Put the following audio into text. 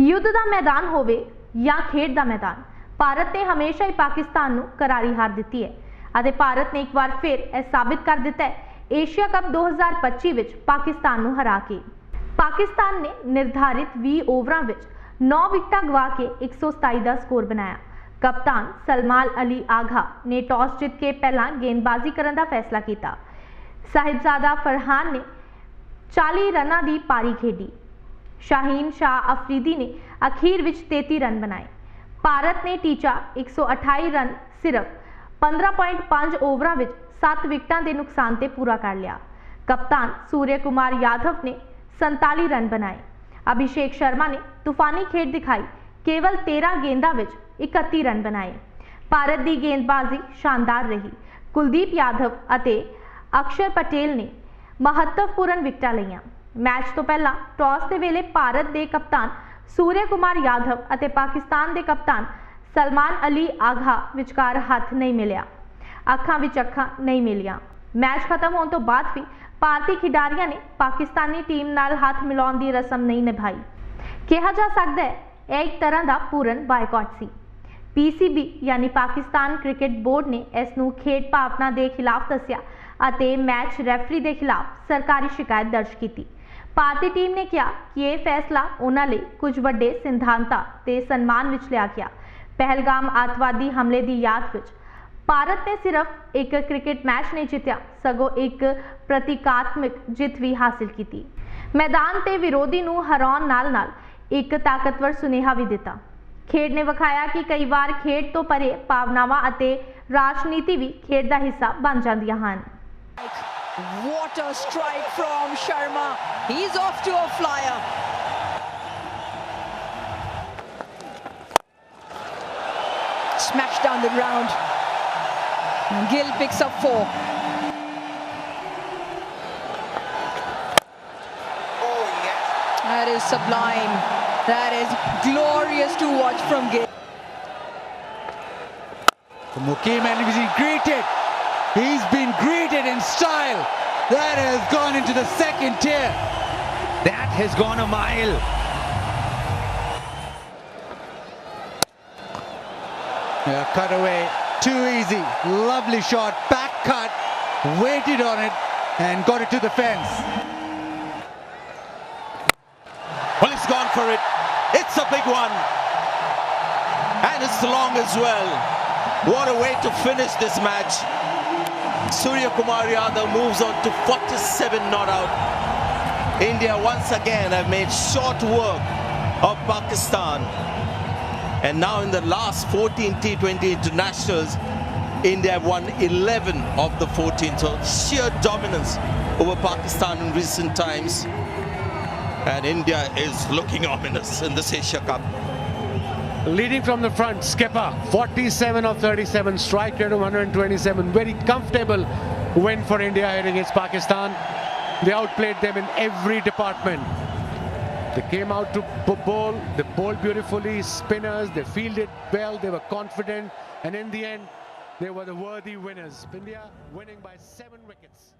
ਯੁੱਧ ਦਾ ਮੈਦਾਨ ਹੋਵੇ ਜਾਂ ਖੇਡ ਦਾ ਮੈਦਾਨ, ਭਾਰਤ ਨੇ ਹਮੇਸ਼ਾ ਹੀ ਪਾਕਿਸਤਾਨ ਨੂੰ ਕਰਾਰੀ ਹਾਰ ਦਿੱਤੀ ਹੈ। ਅਤੇ ਭਾਰਤ ਨੇ ਇੱਕ ਵਾਰ ਫਿਰ ਇਹ ਸਾਬਿਤ ਕਰ ਦਿੱਤਾ ਹੈ, ਏਸ਼ੀਆ ਕੱਪ 2025 ਵਿੱਚ ਪਾਕਿਸਤਾਨ ਨੂੰ ਹਰਾ ਕੇ। ਪਾਕਿਸਤਾਨ ਨੇ ਨਿਰਧਾਰਿਤ 20 ਓਵਰਾਂ ਵਿੱਚ 9 ਵਿਕਟਾਂ ਗਵਾ ਕੇ 127 ਦਾ ਸਕੋਰ ਬਣਾਇਆ। ਕਪਤਾਨ ਸਲਮਾਨ ਅਲੀ ਆਗਾ ਨੇ ਟਾਸ ਜਿੱਤ ਕੇ ਪਹਿਲਾਂ ਗੇਂਦਬਾਜ਼ੀ ਕਰਨ ਦਾ ਫੈਸਲਾ ਕੀਤਾ। ਸਾਹਿਬਜ਼ਾਦਾ ਫਰਹਾਨ ਨੇ 40 ਰਨਾਂ ਦੀ ਪਾਰੀ ਖੇਡੀ। ਸ਼ਾਹੀਨ ਸ਼ਾਹ ਅਫਰੀਦੀ ਨੇ ਅਖੀਰ ਵਿੱਚ 33 ਰਨ ਬਣਾਏ। ਭਾਰਤ ਨੇ ਟੀਚਾ 128 ਰਨ ਸਿਰਫ 15.5 ਓਵਰਾਂ ਵਿੱਚ 7 ਵਿਕਟਾਂ ਦੇ ਨੁਕਸਾਨ ਤੇ ਪੂਰਾ ਕਰ ਲਿਆ। ਕਪਤਾਨ ਸੂਰਯ ਕੁਮਾਰ ਯਾਦਵ ਨੇ 47 ਰਨ ਬਣਾਏ। ਅਭਿਸ਼ੇਕ ਸ਼ਰਮਾ ਨੇ ਤੂਫਾਨੀ ਖੇਡ ਦਿਖਾਈ, ਕੇਵਲ 13 ਗੇਂਦਾਂ ਵਿੱਚ 31 ਰਨ ਬਣਾਏ। ਭਾਰਤ ਦੀ ਗੇਂਦਬਾਜ਼ੀ ਸ਼ਾਨਦਾਰ ਰਹੀ। ਕੁਲਦੀਪ ਯਾਦਵ ਅਤੇ ਅਕਸ਼ਰ ਪਟੇਲ ਨੇ ਮਹੱਤਵਪੂਰਨ ਵਿਕਟਾਂ ਲਈਆਂ। ਮੈਚ ਤੋਂ ਪਹਿਲਾਂ ਟਾਸ ਦੇ ਵੇਲੇ ਭਾਰਤ ਦੇ ਕਪਤਾਨ ਸੂਰਿਆ ਕੁਮਾਰ ਯਾਦਵ ਅਤੇ ਪਾਕਿਸਤਾਨ ਦੇ ਕਪਤਾਨ ਸਲਮਾਨ ਅਲੀ ਆਘਾ ਵਿਚਕਾਰ ਹੱਥ ਨਹੀਂ ਮਿਲਿਆ। ਅੱਖਾਂ ਵਿੱਚ ਅੱਖਾਂ ਨਹੀਂ ਮਿਲੀਆਂ। ਮੈਚ ਖਤਮ ਹੋਣ ਤੋਂ ਬਾਅਦ ਵੀ ਭਾਰਤੀ ਖਿਡਾਰੀਆਂ ਨੇ ਪਾਕਿਸਤਾਨੀ ਟੀਮ ਨਾਲ ਹੱਥ ਮਿਲਾਉਣ ਦੀ ਰਸਮ ਨਹੀਂ ਨਿਭਾਈ। ਕਿਹਾ ਜਾ ਸਕਦਾ ਹੈ, ਇਹ ਇੱਕ ਤਰ੍ਹਾਂ ਦਾ ਪੂਰਨ ਬਾਈਕਾਟ ਸੀ। ਪੀਸੀਬੀ ਯਾਨੀ ਪਾਕਿਸਤਾਨ ਕ੍ਰਿਕਟ ਬੋਰਡ ਨੇ ਇਸ ਨੂੰ ਖੇਡ ਭਾਵਨਾ ਦੇ ਖਿਲਾਫ ਦੱਸਿਆ ਅਤੇ ਮੈਚ ਰੈਫਰੀ ਦੇ ਖਿਲਾਫ ਸਰਕਾਰੀ ਸ਼ਿਕਾਇਤ ਦਰਜ ਕੀਤੀ। ਭਾਰਤੀ ਟੀਮ ਨੇ ਕਿਹਾ ਕਿ ਇਹ ਫੈਸਲਾ ਉਹਨਾਂ ਲਈ ਕੁਝ ਵੱਡੇ ਸਿਧਾਂਤਾਂ ਤੇ ਸਨਮਾਨ ਵਿੱਚ ਲਿਆ ਗਿਆ। ਪਹਿਲਗਾਮ ਆਤਵਾਦੀ ਹਮਲੇ ਦੀ ਯਾਦ ਵਿੱਚ ਭਾਰਤ ਨੇ ਸਿਰਫ ਇੱਕ ਕ੍ਰਿਕਟ ਮੈਚ ਨਹੀਂ ਜਿੱਤਿਆ, ਸਗੋਂ ਇੱਕ ਪ੍ਰਤੀਕਾਤਮਕ ਜਿੱਤ ਵੀ ਹਾਸਲ ਕੀਤੀ। ਮੈਦਾਨ ਤੇ ਵਿਰੋਧੀ ਨੂੰ ਹਰਾਉਣ ਨਾਲ-ਨਾਲ ਇੱਕ ਤਾਕਤਵਰ ਸੁਨੇਹਾ ਵੀ ਦਿੱਤਾ। ਖੇਡ ਨੇ ਵਿਖਾਇਆ ਕਿ ਕਈ ਵਾਰ ਖੇਡ ਤੋਂ ਪਰੇ ਭਾਵਨਾਵਾਂ ਅਤੇ ਰਾਜਨੀਤੀ ਵੀ ਖੇਡ ਦਾ ਹਿੱਸਾ ਬਣ ਜਾਂਦੀਆਂ ਹਨ। What a strike from Sharma. He's off to a flyer. Smashed down the ground. Gill picks up four. That is sublime. That is glorious to watch from Gill. Mukim and he's greeted. He's been greeted in style. That has gone into the second tier. That has gone a mile. Yeah, cut away. Too easy. Lovely shot. Back cut. Waited on it and got it to the fence. Well, he's gone for it. It's a big one. And it's long as well. What a way to finish this match. Surya Kumar Yadav moves on to 47 not out. India once again have made short work of Pakistan. And now in the last 14 T20 internationals, India have won 11 of the 14. So sheer dominance over Pakistan in recent times. And India is looking ominous in this Asia Cup. Leading from the front, Skipper, 47 of 37, strike rate of 127. Very comfortable win for India here against Pakistan. They outplayed them in every department. They came out to bowl, they bowled beautifully, spinners, they fielded well, they were confident, and in the end, they were the worthy winners. India winning by seven wickets.